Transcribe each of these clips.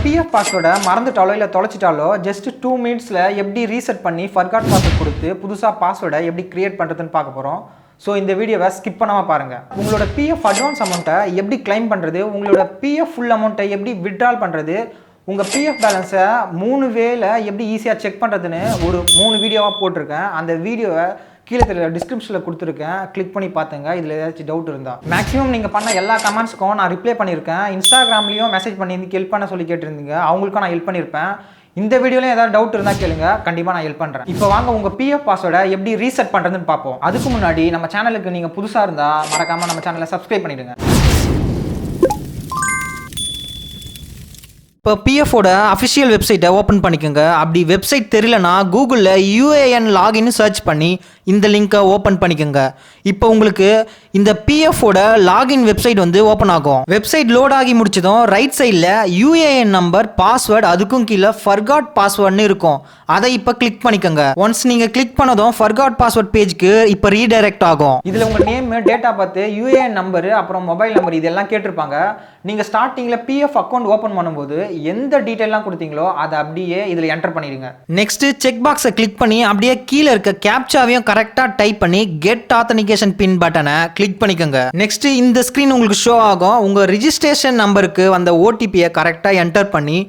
PF பாஸ்வேர்டை மறந்துட்டாலோ இல்லை தொலைச்சிட்டாலோ just two மினிட்ஸில் எப்படி ரீசெட் பண்ணி ஃபர்காட் பாஸ்வேர்ட் கொடுத்து புதுசாக பாஸ்வேர்டை எப்படி கிரியேட் பண்ணுறதுன்னு பார்க்க போகிறோம் ஸோ இந்த வீடியோவை ஸ்கிப் பண்ணாமல் பாருங்கள் உங்களோட பிஎஃப் அட்வான்ஸ் அமௌண்ட்டை எப்படி கிளைம் பண்ணுறது உங்களோட பிஎஃப் ஃபுல் அமௌண்ட்டை எப்படி விட்ரால் பண்ணுறது உங்கள் பிஎஃப் பேலன்ஸை மூணு வேல எப்படி ஈஸியாக செக் பண்ணுறதுன்னு ஒரு மூணு வீடியோவாக போட்டிருக்கேன். அந்த வீடியோவை கீழே தெரியல டிஸ்கிரிப்ஷனில் கொடுத்துருக்கேன். கிளிக் பண்ணி பார்த்துங்க இதில் ஏதாச்சும் டவுட் இருந்தால் மேக்ஸிமம் நீங்கள் பண்ண எல்லா கமெண்ட்ஸ்க்கும் நான் ரிப்ளை பண்ணியிருக்கேன் இன்ஸ்டாகிராம்லேயும் மெசேஜ் பண்ணியிருந்து ஹெல்ப் பண்ண சொல்லி கேட்டிருந்தீங்க. அவங்களுக்கும் நான் ஹெல்ப் பண்ணியிருப்பேன் இந்த வீடியோலையும் ஏதாவது டவுட் இருந்தால் கேளுங்க. கண்டிப்பாக நான் ஹெல்ப் பண்ணுறேன் இப்போ வாங்க உங்கள் பிஎஃப் பாஸ்வேர்டை எப்படி ரீசெட் பண்ணுறதுன்னு பார்ப்போம். அதுக்கு முன்னாடி நம்ம சேனலுக்கு நீங்கள் புதுசாக இருந்தால் மறக்காமல் நம்ம சேனலை சப்ஸ்கிரைப் பண்ணிவிடுங்க இப்போ பிஎஃபோட அஃபிஷியல் வெப்சைட்டை ஓப்பன் பண்ணிக்கோங்க. அப்படி வெப்சைட் தெரியலனா கூகுளில் யூஏஎன் லாகின் சர்ச் பண்ணி இந்த லிங்க்கை ஓப்பன் பண்ணிக்கோங்க. இப்போ உங்களுக்கு இந்த பிஎஃபோட லாகின் வெப்சைட் வந்து ஓப்பன் ஆகும். வெப்சைட் லோட் ஆகி முடிச்சதும் ரைட் சைடில் யூஏஎன் நம்பர் பாஸ்வேர்டு அதுக்கும் கீழே ஃபர்காட் பாஸ்வேர்டுன்னு இருக்கும். அதை இப்போ கிளிக் பண்ணிக்கோங்க. ஒன்ஸ் நீங்கள் கிளிக் பண்ணதும் ஃபர்காட் பாஸ்வேர்ட் பேஜ்க்கு இப்போ ரீடைரக்ட் ஆகும். இதில் உங்கள் நேம் டேட்டா பார்த்து யூஏஎன் நம்பரு அப்புறம் மொபைல் நம்பர் இதெல்லாம் கேட்டிருப்பாங்க. நீங்கள் ஸ்டார்டிங்கில் பிஎஃப் அக்கௌண்ட் ஓப்பன் பண்ணும்போது எந்த டீட்டெயிலாம் கொடுத்தீங்களோ அதை அப்படியே இதில் என்டர் பண்ணிடுங்க. நெக்ஸ்ட் செக் பாக்ஸை கிளிக் பண்ணி அப்படியே கீழே இருக்க கேப்சாவையும் கரெக்டாக டைப் பண்ணி கெட் ஆத்தனிகேஷன் பின் பட்டனை கிளிக் பண்ணிக்கோங்க. நெக்ஸ்ட் இந்த ஸ்க்ரீன் உங்களுக்கு ஷோ ஆகும். உங்கள் ரிஜிஸ்ட்ரேஷன் நம்பருக்கு வந்த ஓடிபியை கரெக்டாக என்டர் பண்ணி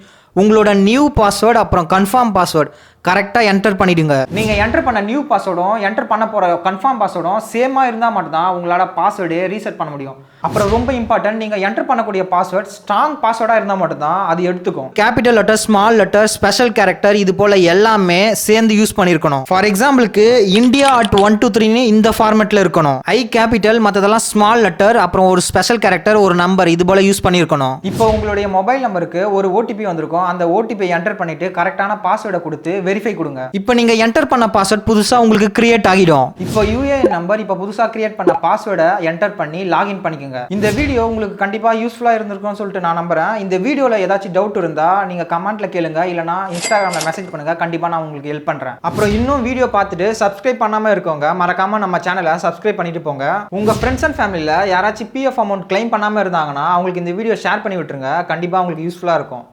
உங்களோட நியூ பாஸ்வேர்டு அப்புறம் கன்ஃபார்ம் பாஸ்வேர்டு கரெக்டாக என்டர் பண்ணிடுங்க. நீங்கள் என்டர் பண்ண நியூ பாஸ்வேர்டும் என்டர் பண்ண போகிற கன்ஃபார்ம் பாஸ்வேர்டும் சேமாக இருந்தால் மட்டும்தான் உங்களால் பாஸ்வேர்டு ரீசெட் பண்ண முடியும். அப்புறம் ரொம்ப இம்பார்ட்டன்ட் நீங்கள் என்டர் பண்ணக்கூடிய பாஸ்வேர்ட் ஸ்ட்ராங் பாஸ்வேர்டாக இருந்தால் மட்டும்தான் அது எடுத்துக்கும். Capital letter small letter special character இது போல் எல்லாமே சேர்ந்து யூஸ் பண்ணியிருக்கணும் ஃபார் எக்ஸாம்பிளுக்கு இந்தியா அட் ஒன் டூ த்ரீன்னு இந்த ஃபார்மேட்டில் இருக்கணும். ஐ கேபிட்டல் மற்றதெல்லாம் ஸ்மால் லெட்டர் அப்புறம் ஒரு ஸ்பெஷல் கேரக்டர் ஒரு நம்பர் இது போல் யூஸ் பண்ணியிருக்கணும் இப்போ உங்களுடைய மொபைல் நம்பருக்கு ஒரு ஓடிபி வந்திருக்கும். அந்த ஓடிபி என்டர் பண்ணிட்டு கரெக்டான பாஸ்வேர்டை கொடுத்து வெரிஃபை கொடுங்க. இப்போ நீங்கள் என்டர் பண்ண பாஸ்வேர்ட் புதுசாக உங்களுக்கு கிரியேட் ஆகிடும். இப்போ யூஏஎன் நம்பர் இப்போ புதுசாக கிரியேட் பண்ண பாஸ்வேர்டை என்டர் பண்ணி லாகின் பண்ணிக்கோங்க. இந்த வீடியோ உங்களுக்கு கண்டிப்பாக யூஸ்ஃபுல்லாக இருந்திருக்கும்னு சொல்லிட்டு நான் நம்புறேன். இந்த வீடியோவில் ஏதாச்சும் டவுட் இருந்தால் நீங்கள் கமெண்ட்ல கேளுங்க. இல்லைனா இன்ஸ்டாகிராமில் மெசேஜ் பண்ணுங்க. கண்டிப்பாக நான் உங்களுக்கு ஹெல்ப் பண்ணுறேன் அப்புறம் இன்னும் வீடியோ பார்த்துட்டு சப்ஸ்கிரைப் பண்ணாமல் இருக்கவங்க மறக்காம நம்ம சேனலை சப்ஸ்கிரைப் பண்ணிட்டு போங்க. உங்கள் ஃப்ரெண்ட்ஸ் அண்ட் ஃபேமிலியில் யாராச்சும் பிஎஃப் அமௌண்ட் கிளைம் பண்ணாமல் இருந்தாங்கன்னா அவங்களுக்கு இந்த வீடியோ ஷேர் பண்ணி விட்டுருங்க. கண்டிப்பாக உங்களுக்கு யூஸ்ஃபுல்லாக இருக்கும்.